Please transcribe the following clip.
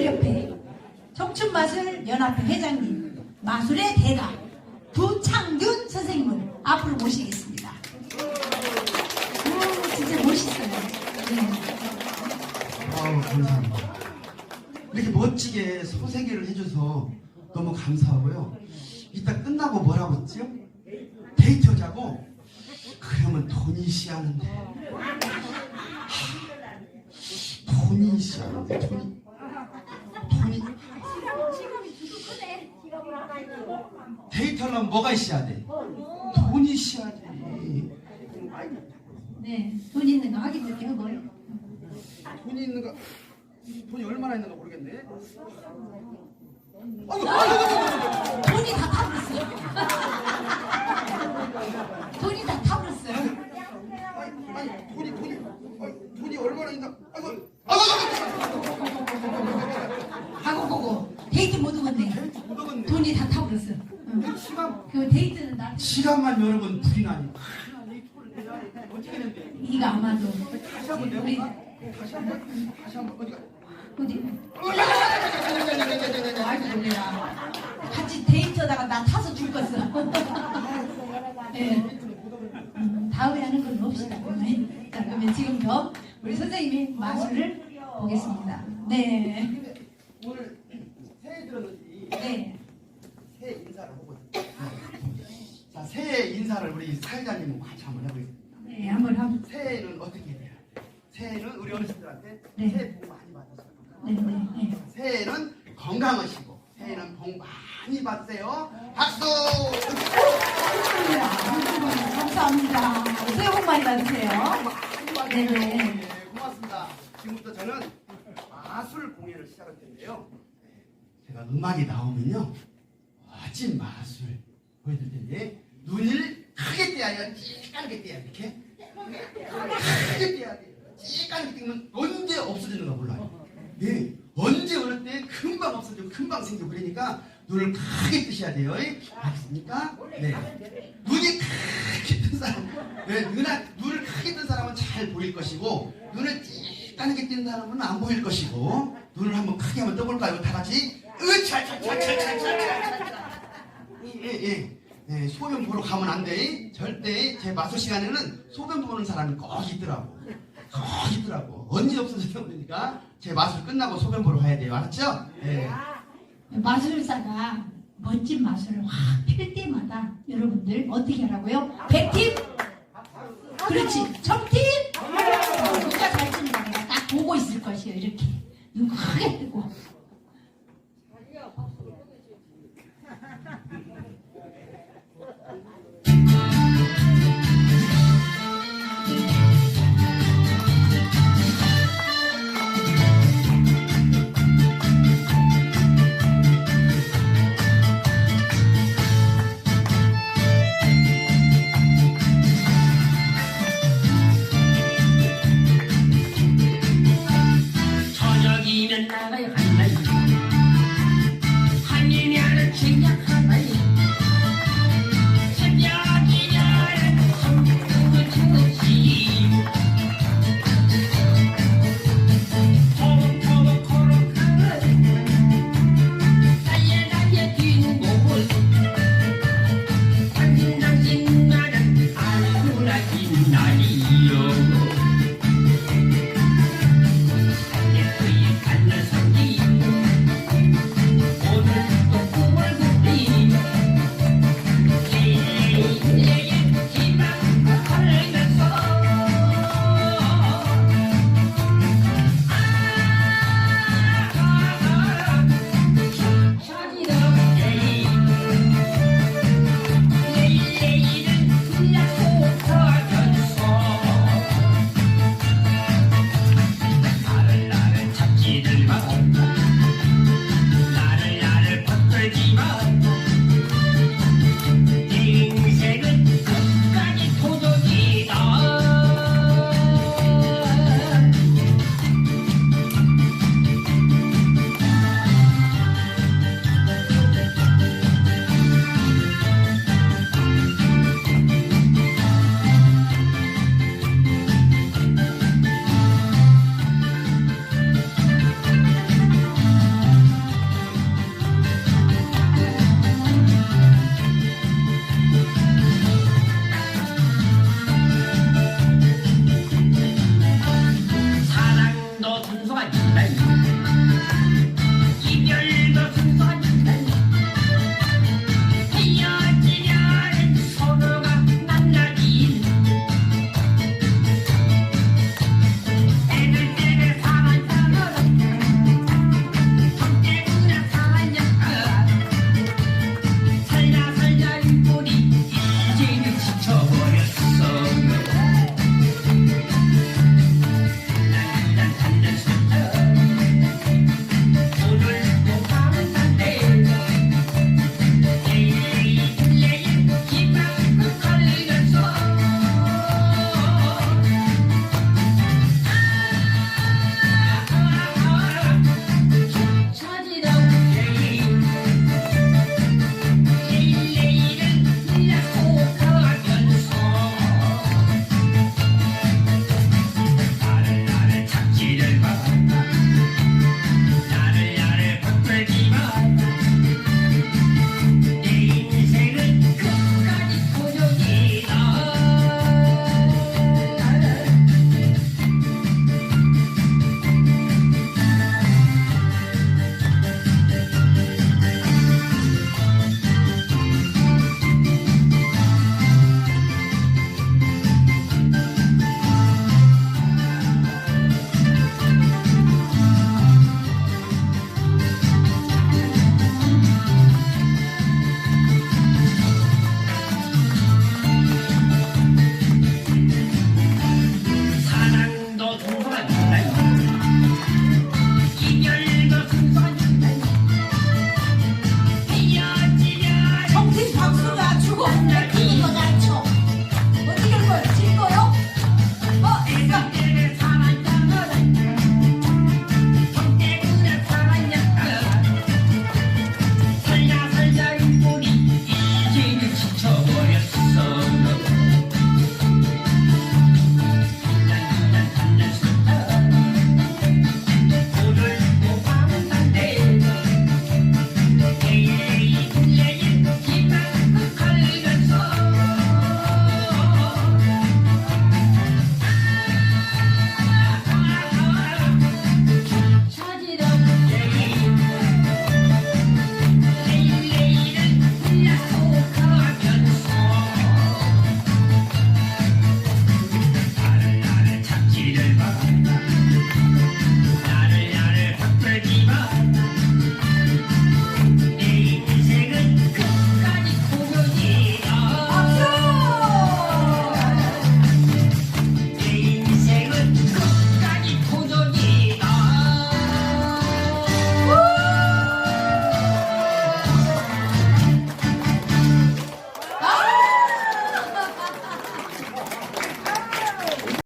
마술협회 청춘마술 연합회 회장님 마술의 대가 부창균 선생님을 앞으로 모시겠습니다. 오, 진짜 멋있어요. 네. 아우 감사합니다. 이렇게 멋지게 소개를 해줘서 너무 감사하고요. 이따 끝나고 뭐라고 했죠? 데이트 하자고? 그러면 돈이 시하는데 하, 돈이 시하는데 돈이 돈이 데이트하려면 뭐가 있어야 돼? 돈이 시야 돼. 네, 돈 있는 거 확인할게요. 뭐요? 돈이 있는가? 돈이 얼마나 있는가 모르겠네. 아이고, 아이고, 돈이 다 타버렸어요. 돈이 다 타버렸어요. 아이고, 아니, 돈이 돈이 아이, 돈이 얼마나 있나? 아이고, 아이고, 하고 보고 데이트 못 오겠네. 아이고, 못 먹었네. 돈이 다 타버렸어. 응. 시간 그 데이트는 나 시간만 여러 번 불이 나니. 어떻게 되는데? 이거 아마도 다시 한번 우리? 다시 한번 다시 한번 어디가? 어디? 아이고 놀래라. 같이 데이트하다가 나 타서 죽었어. 네. 음, 다음에 하는 건 봅시다. 네. 자 그러면 지금부터 우리 선생님의 마술을 보겠습니다. 네. 근데 오늘 새해 들었는지 네. 새해 인사를 하고 자 새해 인사를 우리 사회자님과 같이 한번 해보겠습니다. 네, 한번 한번. 새해는 어떻게 해야 돼? 새해는 우리 어르신들한테 네. 새해 복 많이 받으세요. 네, 네, 네. 새해는 건강하시고 새해는 복 많이 받으세요. 박수! 감사합니다. 새해 복 많이 받으세요. 네, 네. 네, 고맙습니다. 지금부터 저는 마술 공연을 시작할 텐데요. 제가 음악이 나오면요. 멋진 마술 보여드릴 텐데 해요. 찌까게 떼야 이렇게. 크게 떼야 돼요. 찌까게 떼면 언제 없어지는 가 몰라요. 네, 언제 어느 때 금방 없어지고 금방 생기고 그러니까 눈을 크게 뜨셔야 돼요. 알겠습니까? 네. 눈이 크게 뜬 사람, 네, 눈아, 눈을 크게 뜬 사람은 잘 보일 것이고 눈을 찌까게 뜬 사람은 안 보일 것이고 눈을 한번 크게 한번 떠볼까요? 다 같이 으차차차차차차차 예, 예. 예, 소변 보러 가면 안 돼. 절대 제 마술 시간에는 소변 보는 사람이 꼭 있더라고. 꼭 있더라고. 언제 없어져서 그러니까 제 마술 끝나고 소변 보러 가야 돼요. 알았죠? 예. 마술사가 멋진 마술을 확 필 때마다 여러분들 어떻게 하라고요? 백팀? 그렇지. 청팀? 어, 누가 잘 치는가 내가 딱 보고 있을 것이에요. 이렇게. 눈 크게 뜨고.